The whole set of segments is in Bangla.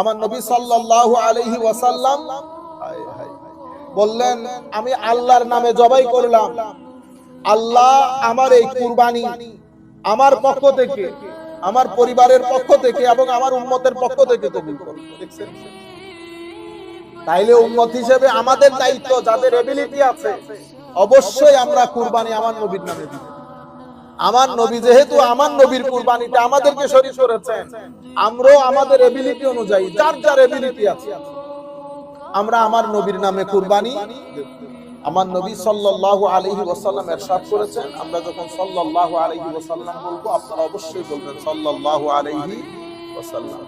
আমার নবী সাল্লাল্লাহু আলাইহি ওয়াসাল্লাম বললেন, আমি আল্লাহর নামে জবাই করলাম। আল্লাহ আমার এই কুরবানি আমার পক্ষ থেকে, আমার পরিবারের পক্ষ থেকে এবং আমার উম্মতের পক্ষ থেকে কবুল করুন? তাইলে উম্মত হিসেবে আমাদের দায়িত্ব, যাদের এবিলিটি আছে, অবশ্যই আমরা কুরবানি আমার নবীর নামে দিব। আমার নবী যেহেতু আমার নবীর কুরবানিতে আমাদেরকে শরীর করেছেন আমরাও আমাদের এবিলিটি অনুযায়ী যার যার এবিলিটি আছে আমরা আমার নবীর নামে কুরবানি দেব। আমার নবী সাল্লাল্লাহু আলাইহি ওয়াসাল্লাম ارشاد করেছেন আমরা যখন সাল্লাল্লাহু আলাইহি ওয়াসাল্লাম বলবো আপনারা অবশ্যই বলবেন সাল্লাল্লাহু আলাইহি ওয়াসাল্লাম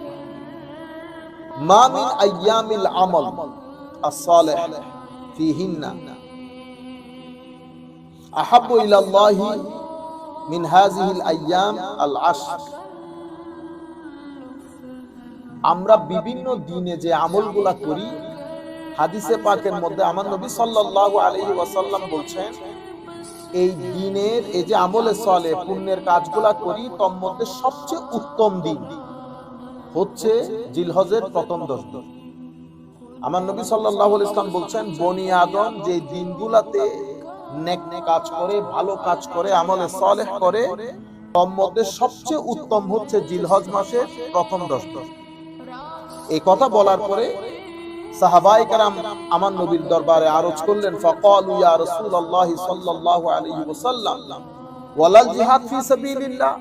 মা মিন আইয়ামিল আমল الصالح فيهن أحب إلى মিন হাজিহিল আয়াম আল আশর। আমরা বিভিন্ন দিনে যে আমলগুলা করি, হাদিসে পাকের মধ্যে আমার নবী সাল্লাল্লাহু আলাইহি ওয়াসাল্লাম বলছেন, এই দিনের, এই যে আমলে চলে পুণ্যের কাজগুলো করি, তার মধ্যে সবচেয়ে উত্তম দিন হচ্ছে জিলহজের প্রথম দশ দিন। আমার নবী সাল্লাল্লাহু আলাইহি ওয়াসাল্লাম বলছেন, বনি আদম যে দিনগুলাতে কাজ করে, ভালো কাজ করে, আমলে সালেহ করে। সবচেয়ে উত্তম হচ্ছে জিলহজ মাসের প্রথম দশ এই কথা বলার পরে সাহাবাই কারাম আমার নবীর দরবারে আরজ করলেন, ফাকালু রাসূলুল্লাহ সাল্লাল্লাহু আলাইহি ওয়াসাল্লাম, ওয়ালাল জিহাদ ফি সাবিলিল্লাহ।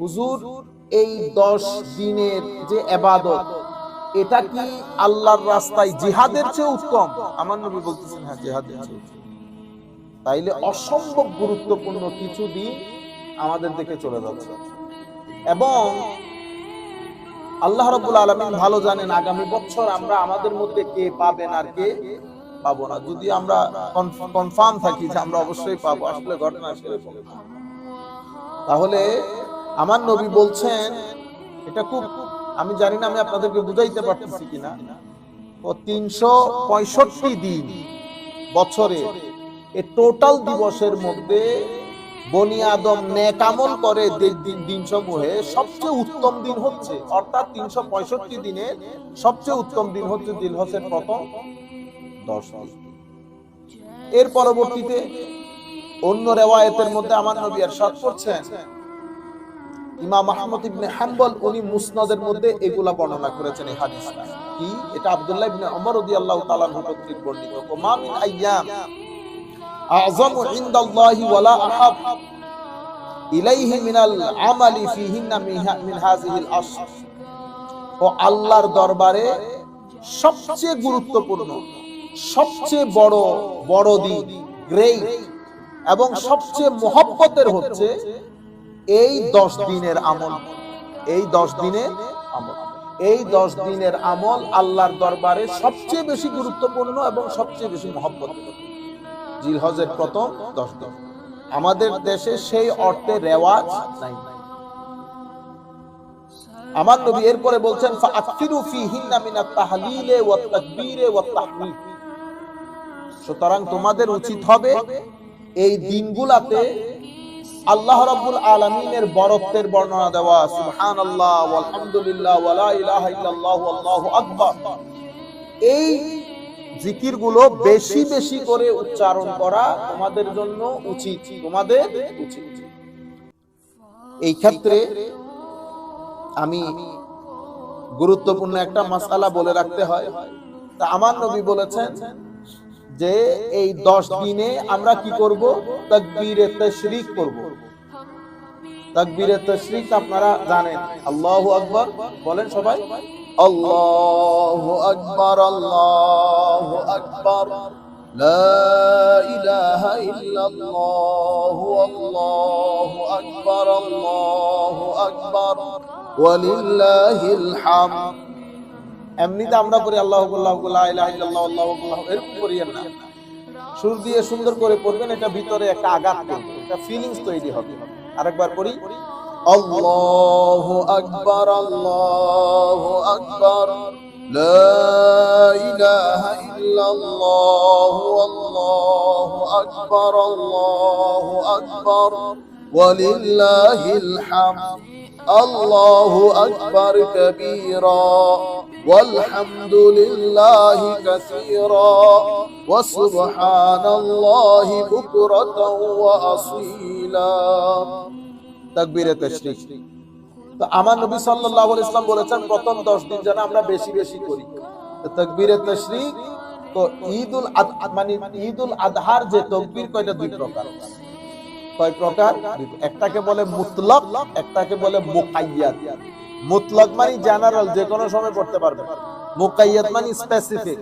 হুজুর, এই 10 দিনের যে এটা কি আল্লাহর রাস্তায় জিহাদের চেয়ে উত্তম? আমার নবী বলতেছেন হ্যাঁ জিহাদের চেয়ে। তাইলে অসম্ভব গুরুত্বপূর্ণ কিছু দিন আমাদের দিকে চলে যাচ্ছে। এবং আল্লাহ রাব্বুল আলামিন ভালো জানেন আগামী বছর আমরা আমাদের মধ্যে কে পাবেন আর কে পাবো না। যদি আমরা কনফার্ম থাকি যে আমরা অবশ্যই পাবো, আসলে ঘটনা সেরকম তাহলে আমার নবী বলছেন, এটা খুব, আমি জানি না, আমি আপনাদেরকে বুঝাইতে পারতেছি কিনা, ও তিনশো পঁয়ষট্টি দিন বছরে এই টোটাল দিবসের মধ্যে বনি আদম নেকামল করে দিন- দিন সমূহে সবচেয়ে উত্তম দিন হচ্ছে, অর্থাৎ তিনশো পঁয়ষট্টি দিনের সবচেয়ে উত্তম দিন হচ্ছে দিলহসের প্রথম দশ এর পরবর্তীতে অন্য রেওয়ায়েতের মধ্যে আমার নবী এরশাদ করছেন। ইমাম আহমদ ইবনে হাম্বল, উনি মুসনাদের মধ্যে এগুলা বর্ণনা করেছেন এই হাদিসটা। কি? এটা আব্দুল্লাহ ইবনে ওমর রাদিয়াল্লাহু তাআলা কর্তৃক বর্ণিত। মা মিন আইয়াম ও আল্লাহর দরবারে সবচেয়ে গুরুত্বপূর্ণ, সবচেয়ে বড় বড় দিন গ্রেট এবং সবচেয়ে মহব্বতের হচ্ছে এই দশ দিনের আমল। এই দশ দিনের আমল। এই দশ দিনের আমল আল্লাহর দরবারে সবচেয়ে বেশি গুরুত্বপূর্ণ এবং সবচেয়ে বেশি মহব্বত জিলহজের প্রথম দশ দিন। আমাদের দেশে সেই অর্থে রেওয়াজ নাই। আমার নবী এরপরে বলছেন ফাআকফিরু ফীহিন্না মিনাত তাহলিলে ওয়াত তাকবীরে ওয়াত তাহমিদ। সুতরাং তোমাদের উচিত হবে এই দিনগুলাতে আল্লাহ রাব্বুল আলামিনের বরত্বের বর্ণনা দেওয়া, সুবহানাল্লাহ, ওয়ালহামদুলিল্লাহ ওয়ালা ইলাহা ইল্লাল্লাহু আল্লাহু আকবার। এই জিকিরগুলো বেশি বেশি করে উচ্চারণ করা তোমাদের জন্য উচিত, তোমাদের উচিত। এই ক্ষেত্রে আমি গুরুত্বপূর্ণ একটা মাসালা বলে রাখতে হয়। তা আমার নবী বলেছেন যে, এই দশ দিনে আমরা কি করব? তকবীরে তশরিক করব। তকবীরে তশরিক আপনারা জানেন। আল্লাহু আকবার। বলেন সবাই। আল্লাহু আকবার আল্লাহু আকবার لا إله إلا الله والله أكبر الله أكبر ولله الحمد এমনিতে আমরা করি আল্লাহ আল্লাহ লা ইলাহা ইল্লাল্লাহ আল্লাহু আল্লাহ এরকম করি না সুর দিয়ে সুন্দর করে পড়বেন এটা ভিতরে একটা আঘাত করবে একটা ফিলিংস তৈরি হবে আরেকবার পড়ি الله أكبر الله أكبر. لا إله إلا الله والله أكبر الله أكبر. ولله الحمد الله أكبر كبيرا. والحمد لله كثيرا. وسبحان الله بكرة وأصيلا. তকবীরে তশরিক। তো আমার নবী সাল্লাল্লাহু আলাইহি সাল্লাম বলেছেন, প্রথম 10 দিন যেন আমরা বেশি বেশি করি। তো তকবীরে তশরিক, তো ঈদুল আদহা মানে ঈদুল আদহার যে তকবীর কয়টা? দুই প্রকার। কয় প্রকার? একটাকে বলে মুতলক, একটাকে বলে মুকাইয়াদ মুতলক মানে জেনারেল যে কোনো সময় পড়তে পারবে। মুকাইয়াদ মানে স্পেসিফিক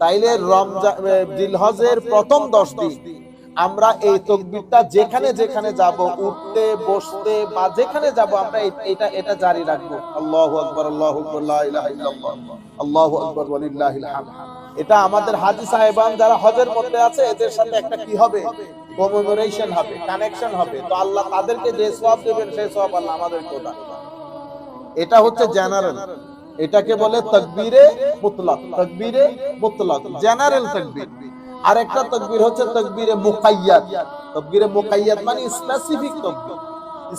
তাইলে রমজান জিলহজের প্রথম 10 দিন। আমরা এই তকবিরটা যেখানে যেখানে যাব, উঠতে, বসতে বা যেখানে যাব, আমরা এটা এটা জারি রাখব। আল্লাহু আকবার আল্লাহু আকবার, লা ইলাহা ইল্লাল্লাহ, আল্লাহু আকবার, ওয়ালিল্লাহিল হামদ। এটা আমাদের হাজী সাহেবান যারা হজের মধ্যে আছে, এদের সাথে একটা কি হবে? কমেমোরেশন হবে কানেকশন হবে। তো আল্লাহ তাদেরকে যে সওয়াব দেবেন, সেই সওয়াব আল্লাহ আমাদেরকে দান এটা হচ্ছে জেনারেল এটাকে বলে তাকবীরে মুতলাক। তাকবীরে মুতলাক। জেনারেল তাকবীর। আর একটা তাকবীর হচ্ছে তাকবীরে মুকাইয়াদ তাকবীরে মুকাইয়াদ মানে স্পেসিফিক তাকবীর।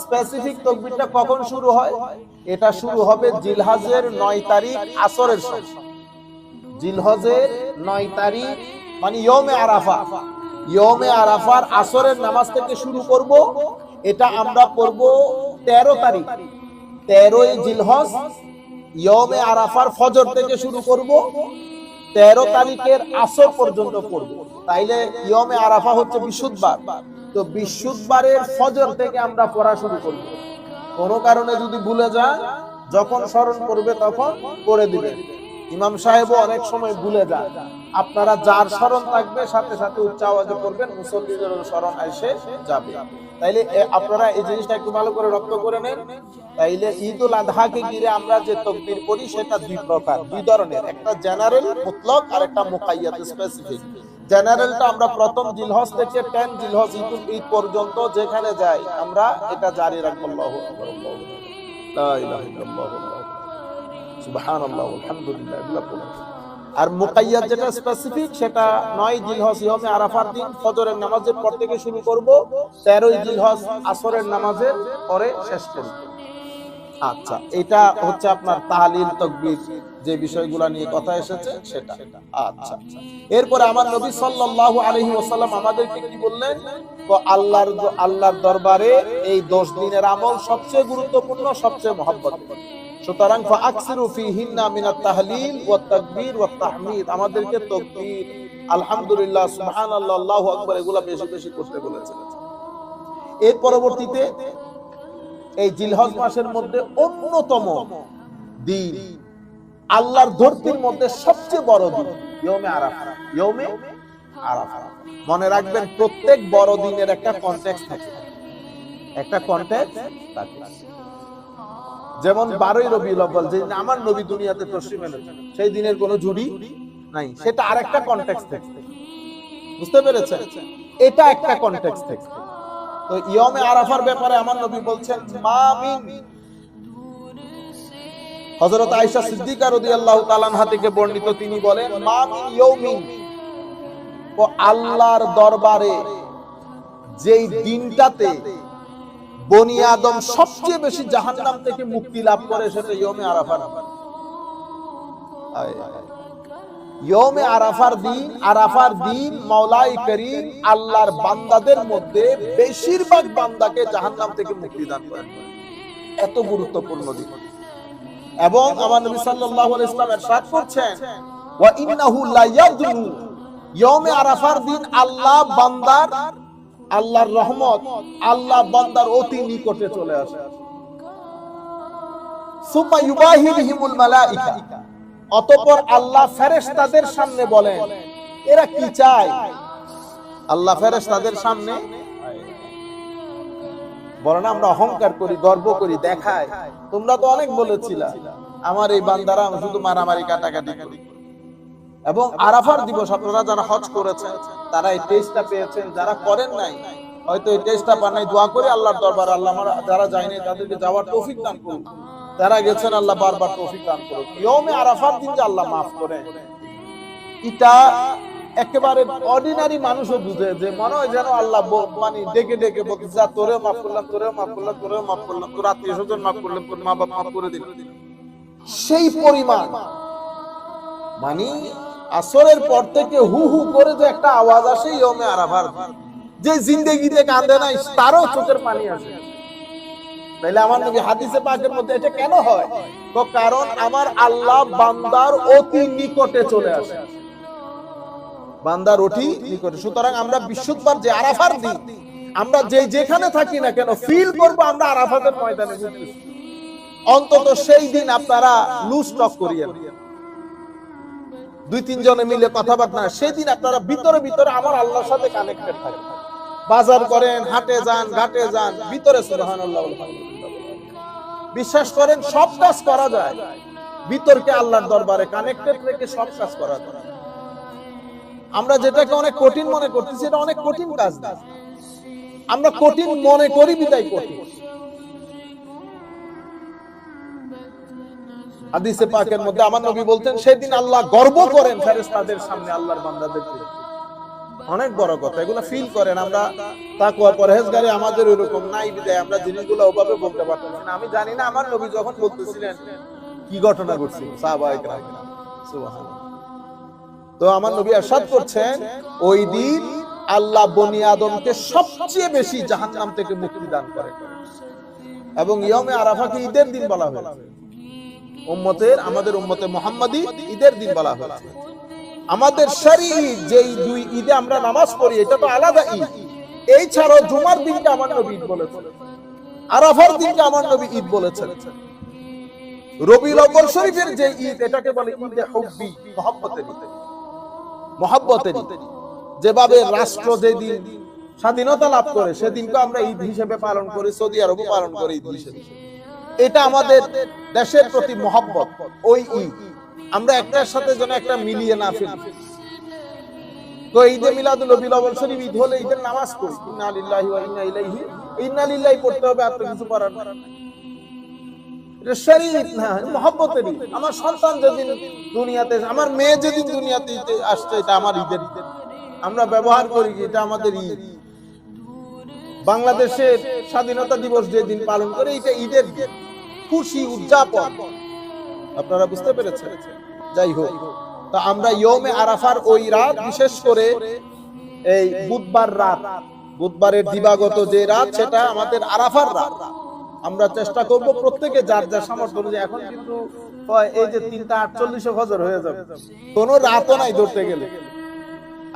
স্পেসিফিক তকবিরটা কখন শুরু হয়? এটা শুরু হবে জিলহাজের 9 তারিখ আসরের সময়। জিলহজের 9 তারিখ মানে ইয়মে আরাফা ইয়মে আরাফার আসরের নামাজ থেকে শুরু করব, এটা আমরা পড়ব 13 তারিখ। তেরোই জিলহজ ইয়মে আরাফার ফজর থেকে শুরু করব তেরো তারিখের আসর পর্যন্ত পড়ব। তাইলে ইয়মে আরাফা হচ্ছে বিশুদ্ধবার। তো বিশুদ্ধবারের ফজর থেকে আমরা পড়া শুরু করব। কোনো কারণে যদি ভুলে যায়, যখন স্মরণ করবে তখন করে দিবেন ইমাম সাহেবও অনেক সময় ভুলে যান। আপনারা যার স্মরণ থাকবে, সাথে সাথে উচ্চ আওয়াজে করবেন মুসল্লিদের স্মরণ এসে যাবে। তাইলে আপনারা এই জিনিসটা একটু ভালো করে রক্ত করে নেন। তাইলে ঈদ উল আজহাকে ঘিরে আমরা যে তকবির করি সেটা দুই প্রকার, দুই ধরনের। একটা জেনারেল মুতলক, আর একটা মুকাইয়াত স্পেসিফিক জেনারেলটা আমরা প্রথম জিলহজ থেকে 10 জিলহজ ঈদ ঈদ পর্যন্ত যেখানে যাই, আমরা এটা জারি রাখব, আল্লাহু আকবার আল্লাহু আকবার। লা ইলাহা ইল্লাল্লাহ আলহামদুলিল্লাহ, এগুলা। আর মুকাইয়াদ যেটা স্পেসিফিক সেটা নয় জিলহজ আরাফার দিন, ফজরের নামাজের পর থেকে শুরু করব, তেরোই জিলহজ আসরের নামাজের পরে শেষ করব। আচ্ছা এটা হচ্ছে আপনার তাহলিল, তকবীর, যে বিষয়গুলো নিয়ে কথা এসেছে, সেটা। আচ্ছা এরপরে আমার নবী সাল্লাল্লাহু আলাইহি ওয়াসাল্লাম আমাদেরকে কি বললেন? তো আল্লাহর আল্লাহর দরবারে এই 10 দিনের আমল সবচেয়ে গুরুত্বপূর্ণ, সবচেয়ে মহব্বত। সুতরাং ফাকসিরু ফিহিন্না মিনাত তাহলিল ওয়াত তাকবীর ওয়াত তাহমিদ। আমাদেরকে তাকবীর, আলহামদুলিল্লাহ, সুবহানাল্লাহ, আল্লাহু আকবার, এগুলা বেশি বেশি করতে বলেছেন। এর পরবর্তীতে এই জিলহজ মাসের মধ্যে অন্যতম দিন, আল্লাহর ধরতির মধ্যে সবচেয়ে বড় দিন ইয়মে আরাফা ইয়মে আরাফা মনে রাখবেন, প্রত্যেক বড় দিনের একটা কনটেক্সট থাকে। একটা কনটেক্সট থাকে। যেমন বারোই রবি আব্বাল যেদিন আমার নবী দুনিয়াতে তসলিম এনেছেন সেই দিনের কোনো জুড়ি নাই। সেটা আরেকটা কনটেক্সট থেকে। বুঝতে পেরেছেন? এটা একটা কনটেক্সট থেকে। তো ইয়মে আরাফার ব্যাপারে আমার নবী বলছেন মা মিন। হযরত আয়েশা সিদ্দিকা রাদিয়াল্লাহু তাআলা থেকে বর্ণিত তিনি বলেন মা মিন ইয়াউমিন ও আল্লাহর দরবারে যেই দিনটাতে বনি আদম সবচেয়ে বেশি জাহান্নাম থেকে মুক্তি লাভ করে সেটা ইয়মে আরাফার আয়, আয়। ইয়মে আরাফার দিন আরাফার দিন মাওলাই করিম আল্লাহর বান্দাদের মধ্যে বেশিরভাগ বান্দাকে জাহান্নাম থেকে মুক্তি দান করেন এত গুরুত্বপূর্ণ দিন এবং আমার নবী সাল্লাল্লাহু আলাইহি ইসলাম ارشاد করছেন ওয়া ইন্নাহু লা ইয়াদনু ইয়মে আরাফার দিন আল্লাহ বান্দার আল্লাহর রহমত আল্লাহ বান্দার অতি নিকটে চলে আসে। মালাইকা। আল্লাহ ফেরেশতাদের সামনে বলেন, এরা কি চায়? আল্লাহ ফেরেশতাদের সামনে বলে না আমরা অহংকার করি, গর্ব করি দেখায় তোমরা তো অনেক বলেছিলা, আমার এই বান্দারা শুধু মারামারি, কাটাকাটি করি। এবং আরাফার দিবস আপনারা যারা হজ করেছেন, তারা এই টেস্টটা পেয়েছেন। যারা করেন নাই, হয়তো এই টেস্টটা পান নাই, দোয়া করে আল্লাহর দরবার, আল্লাহ যারা যায়নি, তাদেরকে যাওয়ার তৌফিক দান করুন। যারা গেছেন, আল্লাহ বারবার তৌফিক দান করুন। ইয়মে আরাফার দিন যে আল্লাহ মাফ করে, এটা একেবারে অর্ডিনারি মানুষও বুঝে যে মনে হয় যেন আল্লাহ মানে ডেকে ডেকে বলতে যা, তোরেও মাফ করলাম, তোরেও মাফ করলাম, তোরেও মাফ করলাম, তোর আত্মীয় স্বজন মাফ করলাম তোর মা বাপ মাফ করে দিল। সেই পরিমাণ মানে আসরের পর থেকে হু হু করে যে একটা আওয়াজ আসে ইয়মে আরাফার। যে জিন্দেগিতে কাঁদে নাই, তারও চোখের পানি আসে তাইলে আমার নবী হাদিসে পাকের মধ্যে এটা কেন হয়? তো কারণ আমার আল্লাহ বান্দার অতি নিকটে চলে আসে। বান্দার অতি নিকটে। সুতরাং আমরা বিশুদ্ধবার যে আরাফার দিন, আমরা যে যেখানে থাকি না কেন ফিল করব আমরা আরাফাতের ময়দানে। অন্তত সেই দিন আপনারা লুজ টক করিয়েন। দুই তিনজনে মিলে কথাবার্তা। সেই দিন আপনারা ভিতরে ভিতরে আমার আল্লাহর সাথে কানেক্টেড থাকেন। বাজার করেন, হাটে যান, ঘাটে যান, ভিতরে সুবহানাল্লাহ আলহামদুলিল্লাহ বিশ্বাস করেন, সব কাজ করা যায়। বিতর্কে আল্লাহর দরবারে কানেক্টেড রেখে সব কাজ করা যায়। আমরা যেটাকে অনেক কঠিন মনে করতেছি, এটা অনেক কঠিন কাজ আমরা কঠিন মনে করি, বিদায় কঠিন হাদিসে পাকের মধ্যে আমার নবী বলতেন সেদিন আল্লাহ গর্ব করেন ফেরেস্তাদের সামনে আল্লাহর বান্দাদেরকে অনেক বড় কথা এগুলো ফিল করেন আমরা তাকুয়া পরহেজগারে আমাদের এরকম নাই বিদায় আমরা জিনিসগুলো ওভাবে বলতে পারতাম না। আমি জানি না আমার নবী যখন বলতেছিলেন কি ঘটনা ঘটছিল সাহাবাহিক তো আমার নবী আসাদ করছেন ওই দিন আল্লাহ বনি আদমকে সবচেয়ে বেশি জাহান্নাম থেকে মুক্তি দান করে। এবং ইয়মে আরাফাকে ঈদের দিন বলা হয়েছে। উম্মতের, আমাদের উম্মতে মোহাম্মদী ঈদের দিন বলা হয়েছে। আমাদের সারি যেই দুই ঈদে আমরা নামাজ পড়ি, এটা তো আলাদা ঈদ। এই ছাড়াও জুমার দিনকে আমার নবী ঈদ বলেছেন। আরাফার দিনকে আমার নবী ঈদ বলেছেন। রবিউল আউয়াল শরীফের যে ঈদ, এটাকে বলে ঈদে হুব্বি, মহব্বতের ঈদ। মহব্বতের ঈদ। যেভাবে রাষ্ট্র যেদিন স্বাধীনতা লাভ করে, সেদিনকে আমরা ঈদ হিসেবে পালন করি, সৌদি আরবও পালন করে ঈদ হিসেবে। এটা আমাদের দেশের প্রতি মহব্বত, ওই ঈদ আমরা একটার সাথে যেন একটা মিলিয়ে না ফেলি তো ঈদে মিলাদুল নবীল আউয়াল শরীফ ঈদ হলে ঈদের নামাজ পড়ি ইন্না লিল্লাহি ওয়া ইন্না ইলাইহি ইন্না লিল্লাহি পড়তে হবে, আর কিছু করার। এটা আমার সন্তান যেদিন দুনিয়াতে, আমার মেয়ে যেদিন দুনিয়াতে আসছে, এটা আমার ঈদের ঈদ। আমরা ব্যবহার করি এটা আমাদের ঈদ বাংলাদেশের স্বাধীনতা দিবস যেদিন পালন করে, এটা ঈদের দিন। খুশি উদযাপন। আপনারা বুঝতে পেরেছেন? যাই হোক, তা আমরা ইয়মে আরাফার ওই রাত, বিশেষ করে এই বুধবার রাত, বুধবারের দিবাগত যে রাত, সেটা আমাদের আরাফার রাত। আমরা চেষ্টা করব প্রত্যেকে যার যার সামর্থ্য অনুযায়ী। এখন কিন্তু এই যে তিনটা আটচল্লিশে ফজর হয়ে যাবে। কোনো রাতও নাই ধরতে গেলে।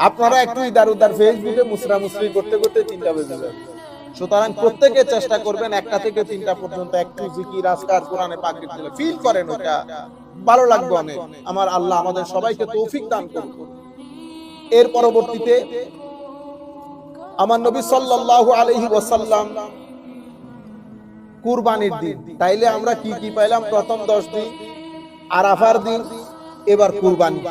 আপনারা একটু ইদার উদার ফেসবুকে মুসরা মুসরি করতে করতে তিনটা বেজে যাবে। সুতরাং প্রত্যেকে চেষ্টা করবেন একটা থেকে তিনটা পর্যন্ত একটু জিকির রাস্তার কোরআনে পাকির দিলে ফিল করেন ওটা ভালো লাগবে অনেক। আমার আল্লাহ আমাদের সবাইকে তৌফিক দান করুন। এর পরবর্তীতে আমার নবী সাল্লাল্লাহু আলাইহি ওয়াসাল্লাম কুরবানির দিন। তাইলে আমরা কি কি পাইলাম? প্রথম 10 দিন, আরাফার দিন, এবার কুরবানি।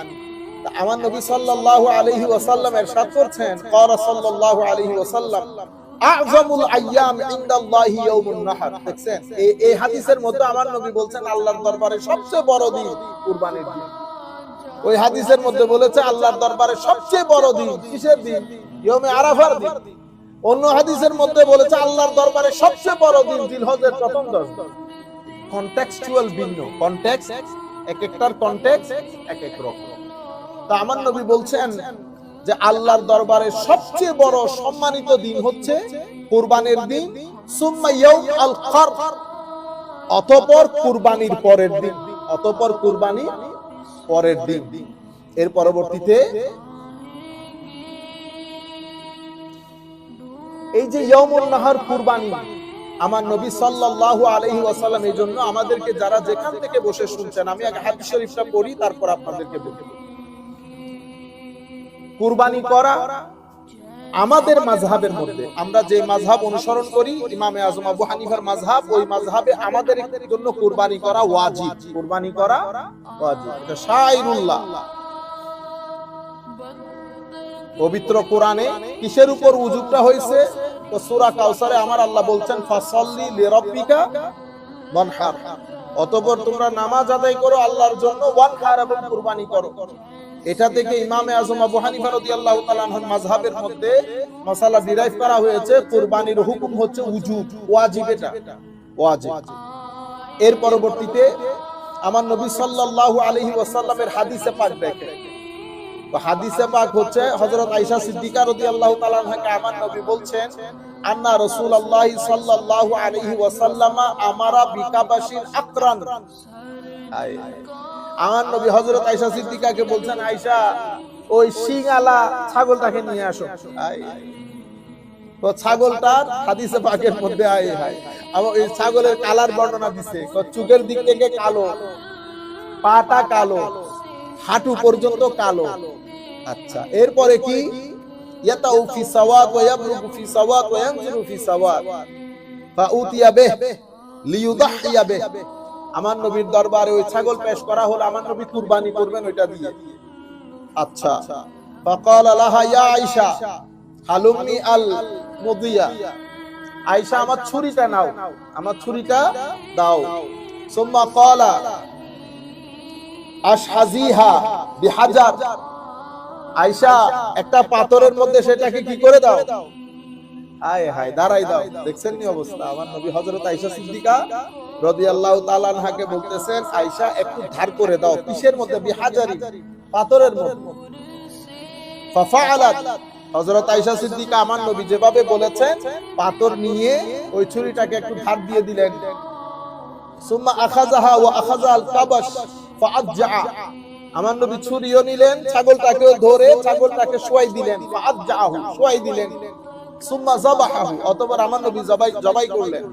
আমার নবী সাল্লাল্লাহু আলাইহি ওয়াসাল্লাম এরশাদ করছেন ক্বারা সাল্লাল্লাহু আলাইহি ওয়াসাল্লাম আযমুল আইয়াম ইনদাল্লাহি ইয়াউমুন নাহর। দেখছেন? এই এই হাদিসের মধ্যে আমার নবী বলছেন, আল্লাহর দরবারে সবচেয়ে বড় দিন কুরবানির দিন। ওই হাদিসের মধ্যে বলেছে, আল্লাহর দরবারে সবচেয়ে বড় দিন কিসের দিন? আরাফার দিন। অন্য হাদিসের মধ্যে বলেছে, আল্লাহর দরবারে সবচেয়ে বড় দিন জিলহজের প্রথম দশ কনটেক্সচুয়াল ভিন্ন। কনটেক্সট এক একটার কনটেক্সট এক এক রকম। আমার নবী বলছেন যে আল্লাহর দরবারে সবচেয়ে বড় সম্মানিত দিন হচ্ছে কুরবানির দিন কার কুরবানির পরের দিন, অতঃপর কুরবানি পরের দিন। এর পরবর্তীতে এই যে ইয়মুল নাহার কুরবানি, আমার নবী সাল্লাল্লাহু আলাইহি ওয়াসাল্লাম এই জন্য আমাদেরকে যারা যেখান থেকে বসে শুনছেন, আমি আগে হাদিস শরীফটা পড়ি, তারপর আপনাদেরকে বলব কুরবানি করা আমাদের মাযহাবের মধ্যে। আমরা যে মাযহাব অনুসরণ করি, ইমামে আজম আবু হানিফার মাযহাব, ওই মাযহাবে আমাদের জন্য কুরবানি করা ওয়াজিব। কুরবানি করা ওয়াজিব। এটা শাইরুল্লাহ। পবিত্র কোরআনে কিসের উপর উজুবটা হয়েছে? তো সূরা কাউসারে আমার আল্লাহ বলছেন, ফাসাল্লি লিরাব্বিকা ওয়ানহার অতঃপর তোমরা নামাজ আদায় করো, আল্লাহর জন্য ওয়ান খার এবং কুরবানি করো। এটা থেকে ইমামে আজম আবু হানিফা রাদিয়াল্লাহু তাআলা মাযহাবের মধ্যে মাসালা ডিরাইভ করা হয়েছে, কুরবানির হুকুম হচ্ছে উজুব ওয়াজিব এটা। ওয়াজিব। এর পরবর্তীতে আমার নবী সাল্লাল্লাহু আলাইহি ওয়াসাল্লামের হাদিসে পাক দেখেন। তো হাদিসে পাক হচ্ছে, হযরত আয়েশা সিদ্দিকা রাদিয়াল্লাহু তাআলা আনহাকে আমার নবী বলছেন, আন্না রাসূলুল্লাহ সাল্লাল্লাহু আলাইহি ওয়াসাল্লাম আমারা বিকাবাশির আকরান আমার নবী হযরত আয়েশা সিদ্দিকাকে বলছেন, আয়েশা, ওই শিংআলা ছাগলটাকে নিয়ে আসো। তো ছাগলটার হাদিসে পাকের মধ্যে আয়, হায়। আবার এই ছাগলের কালার বর্ণনা দিছে চুকের দিক থেকে কালো, পাটা কালো, হাঁটু পর্যন্ত কালো। আচ্ছা এরপরে কি? ইয়াতাউ ফি ওয়া ইয়াবরুকু ফি ওয়া ইয়ানজিরু ফি বিহ লিইউদাহিয়া বিহ। আমার নবীর দরবারে ওই ছাগল পেশ করা হলো, আমার নবী কুরবানি করবেন ওইটা দিয়ে। আচ্ছা ফাকাল লাহা, ইয়া আল মুদিয়া। আমার ছুরিটা নাও, আমার ছুরিটা দাও। সুম্মা ক্বালা আশহাজিহা বিহাজার। আয়েশা, একটা পাথরের মধ্যে সেটাকে কি করে দাও? আয় হায়, দাঁড়াই দাও। দেখছেন নি অবস্থা? আমার নবী হযরত আয়েশা সিদ্দিকা আনহাকে বলতেছেন, আয়েশা, একটু ধার করে দাও কিসের মধ্যে বিহাজারি, পাথরের মধ্যে। হযরত আয়েশা সিদ্দিকা আমার নবী যেভাবে বলেছেন পাথর নিয়ে ওই ছুরিটাকে একটু ধার দিয়ে দিলেন। সুম্মা আখাযা আল ফাআজ্জা আমার নবী ছুরিও নিলেন ছাগলটাকে ধরে ছাগলটাকে শোয়াই দিলেন। শোয়াই দিলেন। সুম্মা জবাহ অতবার আমার নবী জবাই জবাই করলেন।